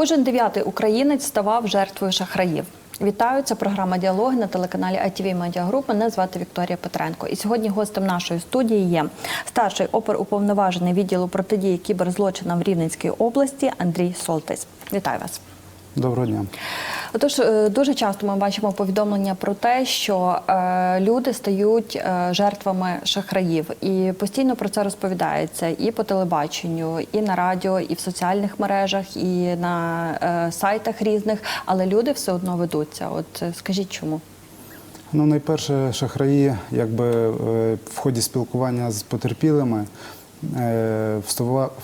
Кожен дев'ятий українець ставав жертвою шахраїв. Вітаю, це програма діалоги на телеканалі ITV Group. Мене звати Вікторія Петренко. І сьогодні гостем нашої студії є старший оперуповноважений відділу протидії кіберзлочинам в Рівненській області Андрій Солтис. Вітаю вас. Доброго дня. Отож, е, дуже часто ми бачимо повідомлення про те, що е, люди стають е, жертвами шахраїв, і постійно про це розповідається і по телебаченню, і на радіо, і в соціальних мережах, і на сайтах різних. Але люди все одно ведуться. От скажіть, чому? Ну, найперше, шахраї, якби в ході спілкування з потерпілими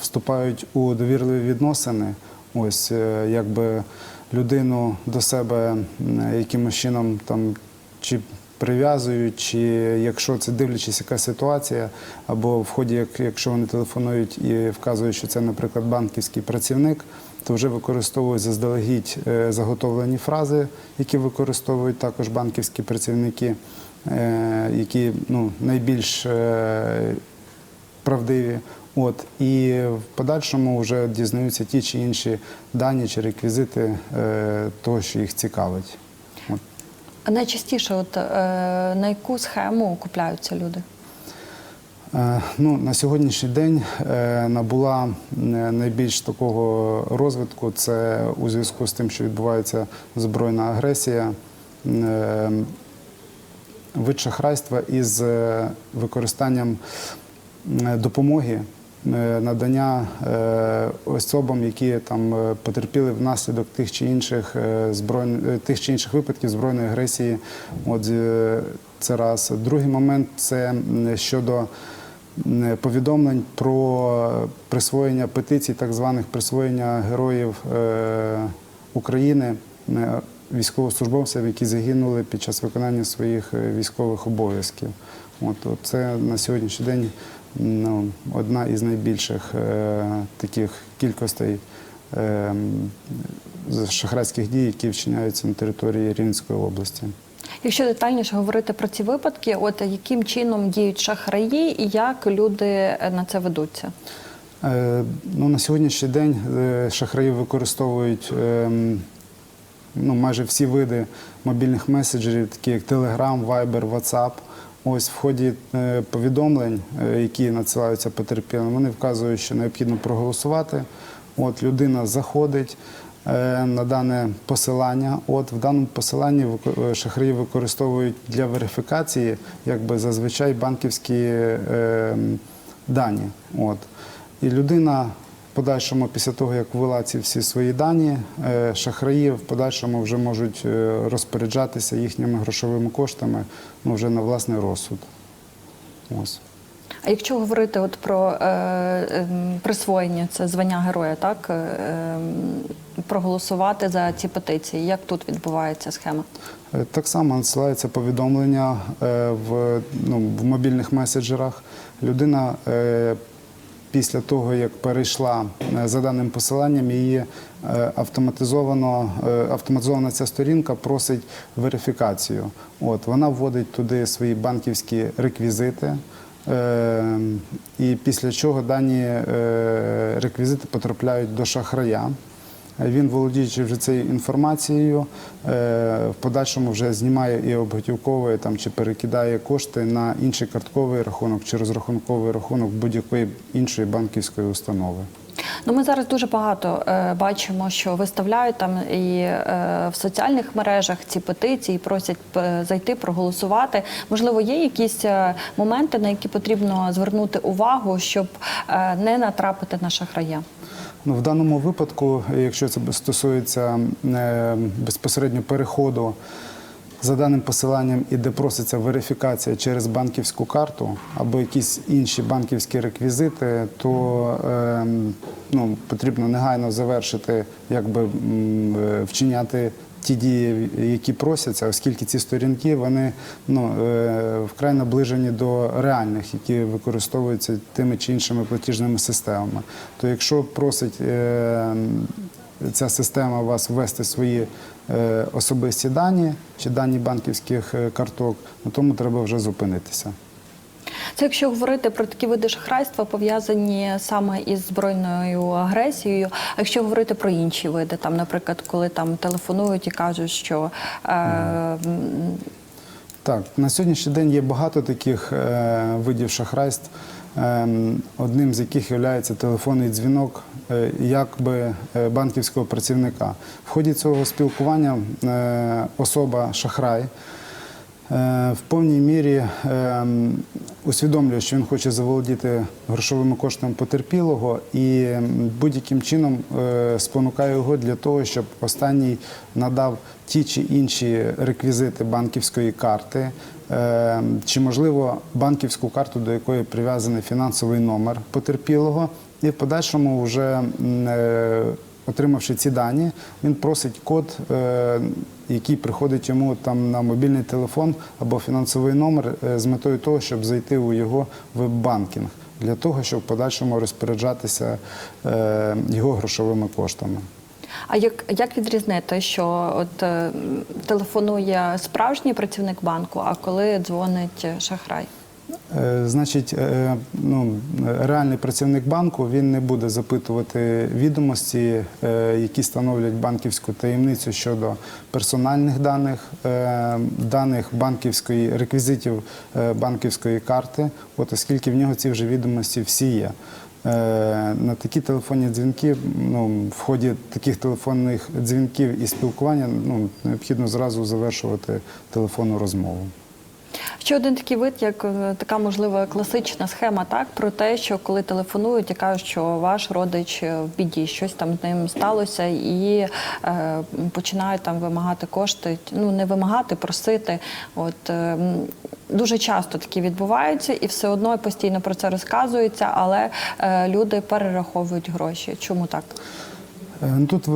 вступають у довірливі відносини. Ось е, якби людину до себе якимось чином там чи прив'язують, чи якщо це дивлячись, яка ситуація, або в ході, як, якщо вони телефонують і вказують, що це, наприклад, банківський працівник, то вже використовують заздалегідь е, заготовлені фрази, які використовують також банківські працівники, е, які ну, найбільш правдиві. От і в подальшому вже дізнаються ті чи інші дані чи реквізити е, того, що їх цікавить. От. А найчастіше, от е, на яку схему купляються люди? Е, Ну, на сьогоднішній день е, набула е, найбільш такого розвитку. Це у зв'язку з тим, що відбувається збройна агресія, е, вид шахрайства із е, використанням е, допомоги. Е, Надання е, особам, які там е, потерпіли внаслідок тих чи інших збройн... е, тих чи інших випадків збройної агресії. От це раз. Другий момент це щодо повідомлень про присвоєння петицій, так званих присвоєння героїв України військовослужбовцям, які загинули під час виконання своїх військових обов'язків. От це на сьогоднішній день ну, одна із найбільших е, таких кількостей е, шахрайських дій, які вчиняються на території Рівненської області. Якщо детальніше говорити про ці випадки, от яким чином діють шахраї і як люди е, на це ведуться? Е, Ну, на сьогоднішній день е, шахраї використовують ем, ну, майже всі види мобільних меседжерів, такі як Telegram, Viber, WhatsApp. Ось в ході е, повідомлень, е, які надсилаються потерпілим, вони вказують, що необхідно проголосувати. От людина заходить е, на дане посилання. От в даному посиланні шахраї використовують для верифікації, якби зазвичай банківські дані. От. І людина подальшому, після того, як ввела ці всі свої дані, е, шахраї в подальшому вже можуть е, розпоряджатися їхніми грошовими коштами ну, вже на власний розсуд. Ось. А якщо говорити от про е, ем, присвоєння, це звання героя, так е, ем, проголосувати за ці петиції, як тут відбувається схема? Е, Так само надсилається повідомлення в, ну, в мобільних меседжерах. Людина е, після того, як перейшла е, за даним посиланням, її е, автоматизовано, е, автоматизована ця сторінка просить верифікацію. От, вона вводить туди свої банківські реквізити. І після чого дані реквізити потрапляють до шахрая. Він, володіючи вже цією інформацією, е, в подальшому вже знімає і обготівковує там чи перекидає кошти на інший картковий рахунок чи розрахунковий рахунок будь-якої іншої банківської установи. Ну, ми зараз дуже багато е, бачимо, що виставляють там і е, в соціальних мережах ці петиції, просять е, зайти, проголосувати. Можливо, є якісь е, моменти, на які потрібно звернути увагу, щоб е, не натрапити на шахрая. Ну, в даному випадку, якщо це стосується е, безпосередньо переходу за даним посиланням і де проситься верифікація через банківську карту або якісь інші банківські реквізити, то е, ну, потрібно негайно завершити, якби е, вчиняти ті дії, які просяться, оскільки ці сторінки вони ну, е, вкрай наближені до реальних, які використовуються тими чи іншими платіжними системами. То якщо просить е, ця система вас ввести свої е, особисті дані чи дані банківських карток, на тому треба вже зупинитися. Це якщо говорити про такі види шахрайства, пов'язані саме із збройною агресією. А якщо говорити про інші види, там, наприклад, коли там телефонують і кажуть, що е, Так, на сьогоднішній день є багато таких е, видів шахрайств, ем, одним з яких є телефонний дзвінок е, якби е, банківського працівника. В ході цього спілкування е, особа шахрай. Е, В повній мірі ем, усвідомлює, що він хоче заволодіти грошовими коштами потерпілого і будь-яким чином е, спонукає його для того, щоб останній надав ті чи інші реквізити банківської карти, е, чи можливо банківську карту, до якої прив'язаний фінансовий номер потерпілого, і в подальшому вже Отримавши ці дані, він просить код, е, який приходить йому там на мобільний телефон або фінансовий номер е, з метою того, щоб зайти у його веб-банкінг, для того, щоб в подальшому розпоряджатися е, його грошовими коштами. а як, як відрізнити, що от телефонує справжній працівник банку, а коли дзвонить шахрай? Е, Значить, е, ну, реальний працівник банку він не буде запитувати відомості, е, які становлять банківську таємницю щодо персональних даних, даних банківської реквізитів банківської карти, от оскільки в нього ці вже відомості всі є. На такі телефонні дзвінки, ну, в ході таких телефонних дзвінків і спілкування ну, необхідно зразу завершувати телефонну розмову. Ще один такий вид, як е, така можливо класична схема, так про те, що коли телефонують і кажуть, що ваш родич е, в біді, щось там з ним сталося, і е, починають там вимагати кошти. Ну не вимагати, просити. От е, дуже часто такі відбуваються, і все одно постійно про це розказується, але е, люди перераховують гроші. Чому так? Е, ну, Тут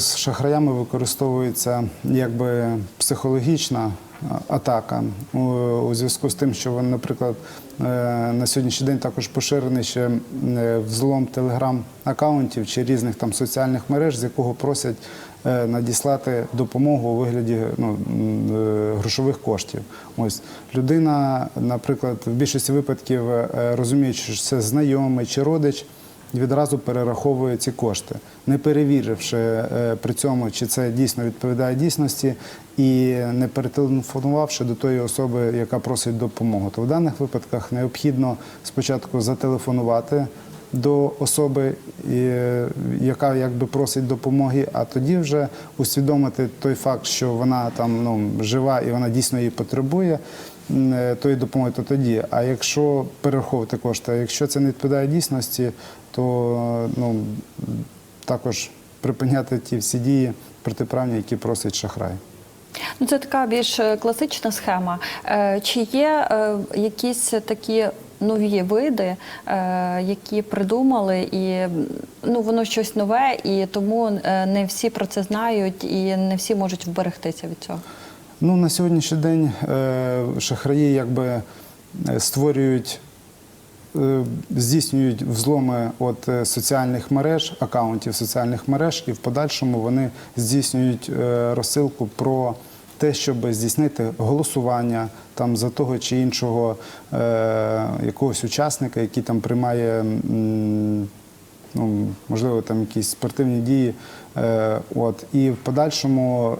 з шахраями використовується якби психологічна атака у, зв'язку з тим, що вони, наприклад, е, на сьогоднішній день також поширений ще е, взлом телеграм-акаунтів чи різних там соціальних мереж, з якого просять е, надіслати допомогу у вигляді ну, грошових коштів. Ось людина, наприклад, в більшості випадків розуміючи, що це знайомий чи родич відразу перераховує ці кошти, не перевіривши е, при цьому, чи це дійсно відповідає дійсності, і не перетелефонувавши до тої особи, яка просить допомогу. То в даних випадках необхідно спочатку зателефонувати. До особи, яка якби просить допомоги, а тоді вже усвідомити той факт, що вона там ну, жива і вона дійсно її потребує е, тої допомоги, то тоді. А якщо перераховувати кошти, якщо це не відповідає дійсності, то ну, також припиняти ті всі дії протиправні, які просить шахрай. Ну, це така більш е, класична схема. Е, Чи є е, якісь такі нові види, е, які придумали, і ну, воно щось нове, і тому е, не всі про це знають, і не всі можуть вберегтися від цього? Ну, на сьогоднішній день е, шахраї якби е, створюють, е, здійснюють взломи от е, соціальних мереж, акаунтів соціальних мереж, і в подальшому вони здійснюють е, розсилку про те, щоб здійснити голосування там за того чи іншого е, якогось учасника, який там приймає. ну, можливо, там якісь спортивні дії. Е, от, і в подальшому е,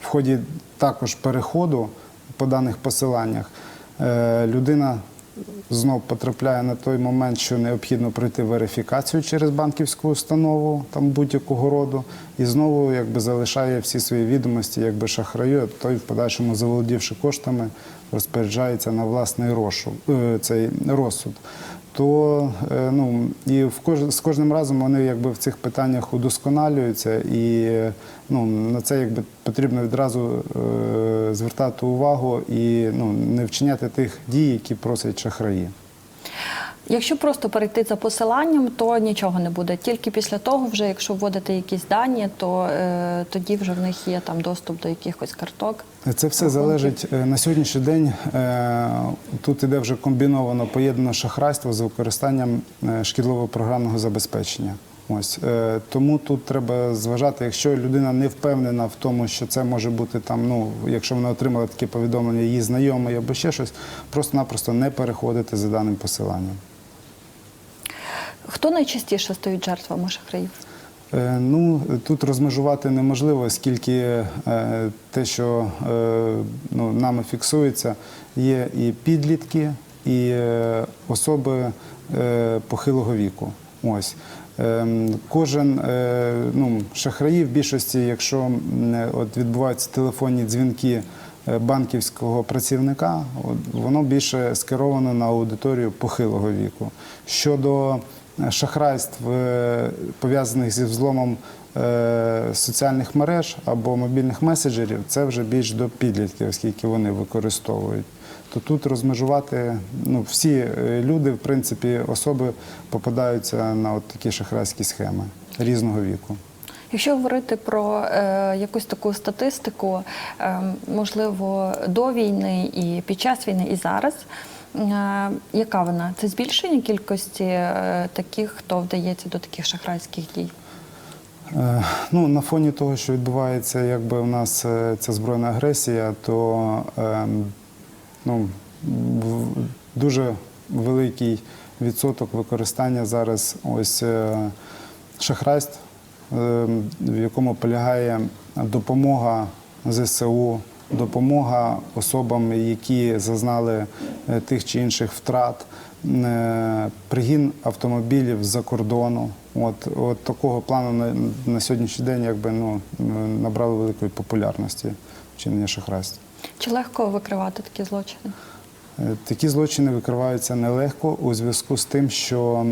в ході також переходу по даних посиланнях е, людина знов потрапляє на той момент, що необхідно пройти верифікацію через банківську установу там будь-якого роду, і знову якби залишає всі свої відомості, якби шахраю, той в подальшому заволодівши коштами, розпоряджається на власний розшук, е, цей розсуд. То е, ну і в кож, з кожним разом вони якби в цих питаннях удосконалюються, і ну на це якби потрібно відразу е, звертати увагу і ну не вчиняти тих дій, які просять шахраї. Якщо просто перейти за посиланням, то нічого не буде. Тільки після того, вже якщо вводити якісь дані, то е, тоді вже в них є там доступ до якихось карток. Це все залежить е, на сьогоднішній день. е, Тут іде вже комбіновано поєднане шахрайство з використанням е, шкідливого програмного забезпечення. Ось е, тому тут треба зважати, якщо людина не впевнена в тому, що це може бути там, ну якщо вона отримала таке повідомлення, її знайомий або ще щось, просто-напросто не переходити за даним посиланням. Хто найчастіше стають жертвами шахраїв? Е, Ну тут розмежувати неможливо, оскільки е, те, що е, ну, нами фіксується, є і підлітки, і особи похилого віку. Ось. Кожен ну, шахраї в більшості, якщо от відбуваються телефонні дзвінки банківського працівника, воно більше скеровано на аудиторію похилого віку. Щодо шахрайств, е, пов'язаних зі взломом е, соціальних мереж або мобільних меседжерів, це вже більш до підлітків, оскільки вони використовують. То тут розмежувати ну, всі е, люди, в принципі, особи попадаються на от такі шахрайські схеми різного віку. Якщо говорити про е, якусь таку статистику, е, можливо, до війни і під час війни, і зараз, е, яка вона? Це збільшення кількості е, таких, хто вдається до таких шахрайських дій? Е, Ну, на фоні того, що відбувається, якби у нас е, ця збройна агресія, то ем, ну, дуже великий відсоток використання зараз ось е, шахрайств, ем, в якому полягає допомога ЗСУ, допомога особам, які зазнали е, тих чи інших втрат, е, пригін автомобілів з-за кордону. От, от такого плану на, на сьогоднішній день якби, ну, набрали великої популярності вчинення шахрайств. Чи легко викривати такі злочини? Е, Такі злочини викриваються нелегко у зв'язку з тим, що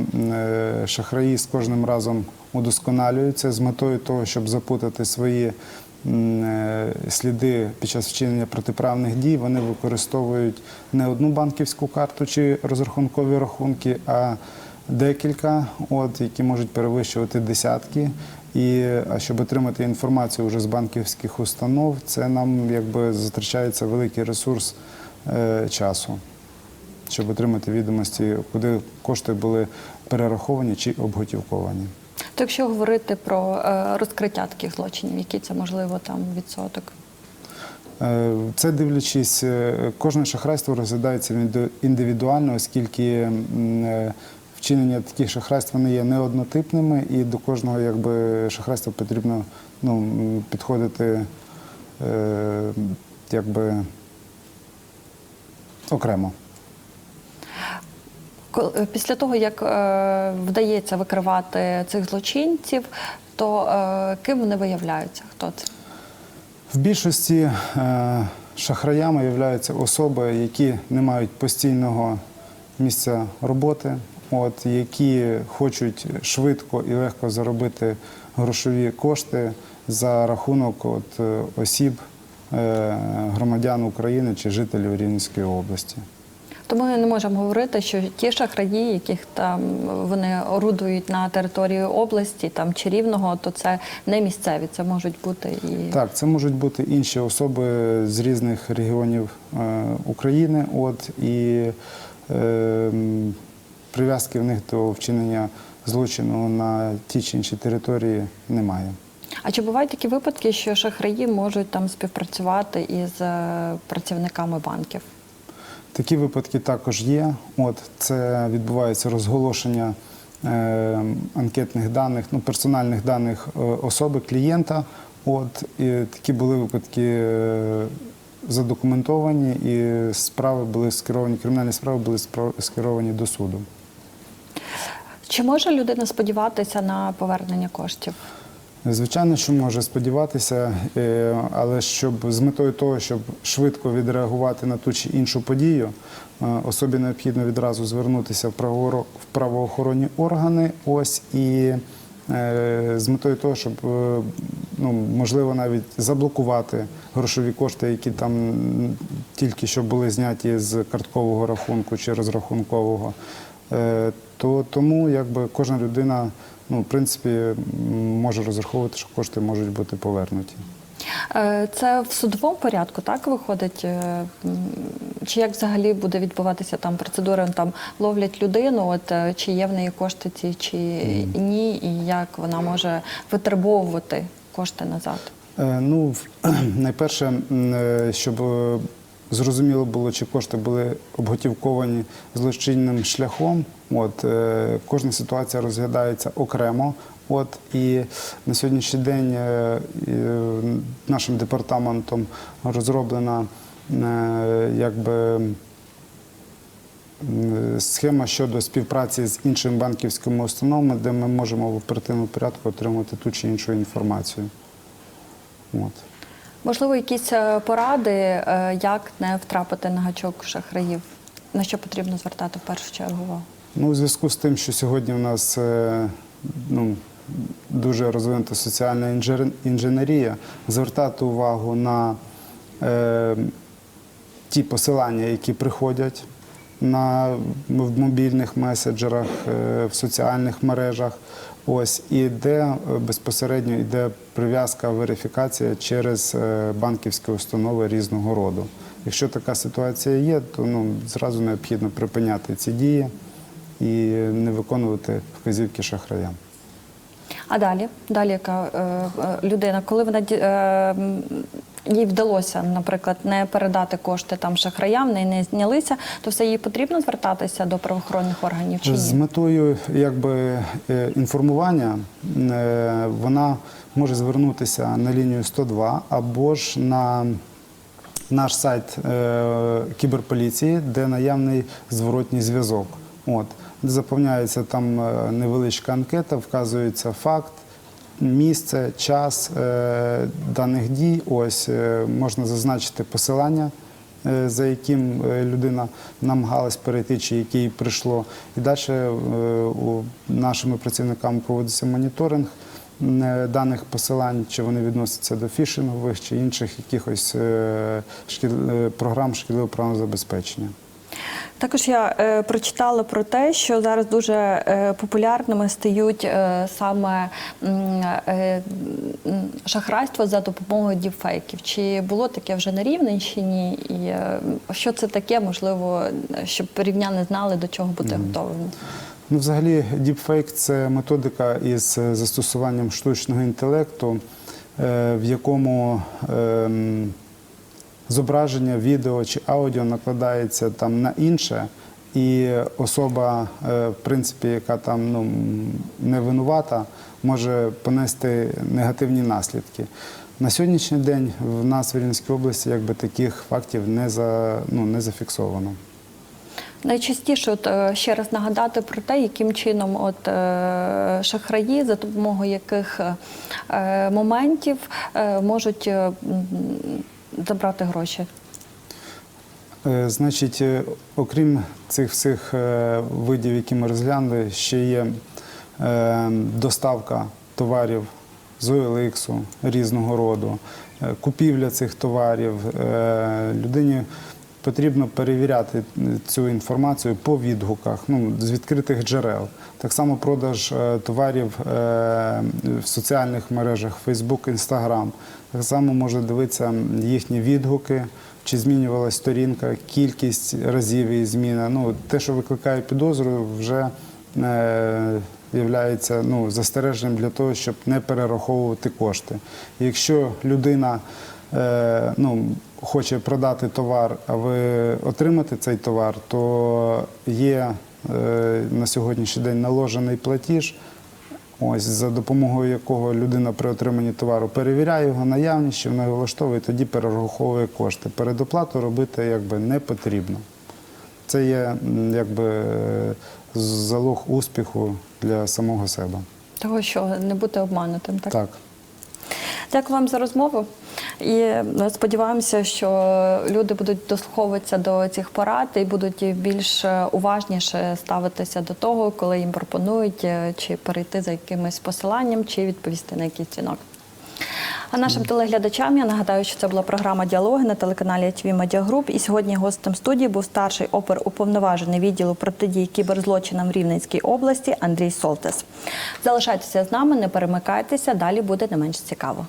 шахраї з кожним разом удосконалюються з метою того, щоб запутати свої сліди під час вчинення протиправних дій. Вони використовують не одну банківську карту чи розрахункові рахунки, а декілька, от, які можуть перевищувати десятки. І щоб отримати інформацію вже з банківських установ, це нам якби затрачається великий ресурс е, часу, щоб отримати відомості, куди кошти були перераховані чи обготівковані. То якщо говорити про е, розкриття таких злочинів, який це можливо там відсоток? Е, Це дивлячись, е, кожне шахрайство розглядається індивідуально, оскільки вчинення таких шахрайств вони є неоднотипними, і до кожного якби, шахрайства потрібно ну, підходити якби, окремо. Е, Після того, як е, вдається викривати цих злочинців, то е, ким вони виявляються? Хто це? В більшості шахраями являються особи, які не мають постійного місця роботи, от, які хочуть швидко і легко заробити грошові кошти за рахунок от, осіб, громадян України чи жителів Рівненської області. Тому ми не можемо говорити, що ті шахраї, яких там вони орудують на території області там чи рівного, то це не місцеві, це можуть бути і Так, це можуть бути інші особи з різних регіонів е, України. От і е, прив'язки в них до вчинення злочину на ті чи інші території немає. А чи бувають такі випадки, що шахраї можуть там співпрацювати із е, працівниками банків? Такі випадки також є. От це відбувається розголошення е, анкетних даних, ну персональних даних е, особи, клієнта. От і такі були випадки е, задокументовані, і справи були скеровані, кримінальні справи були скеровані до суду. Чи може людина сподіватися на повернення коштів? Звичайно, що може сподіватися, е, але щоб з метою того, щоб швидко відреагувати на ту чи іншу подію, е, особі необхідно відразу звернутися в правоохоро- в правоохоронні органи. Ось і е, з метою того, щоб ну, можливо навіть заблокувати грошові кошти, які там тільки що були зняті з карткового рахунку чи розрахункового. То тому якби кожна людина, ну в принципі, може розраховувати, що кошти можуть бути повернуті. Е, Це в судовому порядку так виходить, е, Чи як взагалі буде відбуватися там процедура? Там ловлять людину, от е, чи є в неї кошти ці, чи ні, і як вона може витребовувати кошти назад? Ну, найперше, щоб зрозуміло було, чи кошти були обготівковані злочинним шляхом. От е, кожна ситуація розглядається окремо. От і на сьогоднішній день е, е, нашим департаментом розроблена е, якби. Схема щодо співпраці з іншими банківськими установами, де ми можемо в оперативному порядку отримати ту чи іншу інформацію. От. Можливо, якісь е, поради, е, як не втрапити на гачок шахраїв? На що потрібно звертати в першу чергу? Ну, у зв'язку з тим, що сьогодні у нас е, ну, дуже розвинута соціальна інженерія, звертати увагу на е, ті посилання, які приходять на, в мобільних меседжерах, е, в соціальних мережах. Ось і де е, безпосередньо йде прив'язка, верифікація через е, банківські установи різного роду. Якщо така ситуація є, то ну, зразу необхідно припиняти ці дії і не виконувати вказівки шахраям. А далі, далі яка е, людина, коли вона їй вдалося, наприклад, не передати кошти там шахраям, в неї не знялися, то все їй потрібно звертатися до правоохоронних органів чи З метою якби, е, інформування е, вона може звернутися на лінію 102 або ж на наш сайт е, кіберполіції, де наявний зворотній зв'язок. От. Заповняється там невеличка анкета, вказується факт, місце, час е, даних дій. Ось е, можна зазначити посилання, е, за яким людина намагалась перейти, чи яке їй прийшло. І далі нашими працівниками проводиться моніторинг даних посилань, чи вони відносяться до фішингових чи інших якихось програм шкідливого правного забезпечення. Також я е, прочитала про те, що зараз дуже е, популярними стають е, саме е, шахрайство за допомогою діпфейків. Чи було таке вже на Рівненщині? І е, що це таке, можливо, щоб рівняни знали, до чого бути готовими? Ну, взагалі, діпфейк це методика із е, застосуванням штучного інтелекту, е, в якому ем, зображення, відео чи аудіо накладається там на інше, і особа, е, в принципі, яка там ну, не винувата, може понести негативні наслідки. На сьогоднішній день в нас в Рівненській області якби таких фактів не, за, ну, не зафіксовано. Найчастіше, от е, ще раз нагадати про те, яким чином от е, шахраї, за допомогою яких моментів можуть забрати гроші. Е, Значить, е, окрім цих всіх е, видів, які ми розглянули, ще є доставка товарів з OLX різного роду, купівля цих товарів. Людині потрібно перевіряти цю інформацію по відгуках, ну, з відкритих джерел. Так само продаж товарів в соціальних мережах Facebook, Instagram. Так само можна дивитися їхні відгуки, чи змінювалася сторінка, кількість разів її зміна. Ну, те, що викликає підозру, вже е, є ну, застереженням для того, щоб не перераховувати кошти. Якщо людина е, ну, хоче продати товар, а ви отримати цей товар, то є е, на сьогоднішній день наложений платіж. Ось за допомогою якого людина при отриманні товару перевіряє його наявність, що вона його влаштовує, тоді перераховує кошти. Передоплату робити якби не потрібно. Це є якби залог успіху для самого себе. Того, що не бути обманутим, так? Так. Дякую вам за розмову. І е, сподіваємося, що люди будуть дослуховуватися до цих порад і будуть більш е, уважніше ставитися до того, коли їм пропонують е, чи перейти за якимось посиланням, чи відповісти на якийсь дзвінок. А нашим телеглядачам я нагадаю, що це була програма Діалоги на телеканалі ТВ Медіа Груп. І сьогодні гостем студії був старший опер уповноважений відділу протидії кіберзлочинам в Рівненській області Андрій Солтес. Залишайтеся з нами, не перемикайтеся, далі буде не менш цікаво.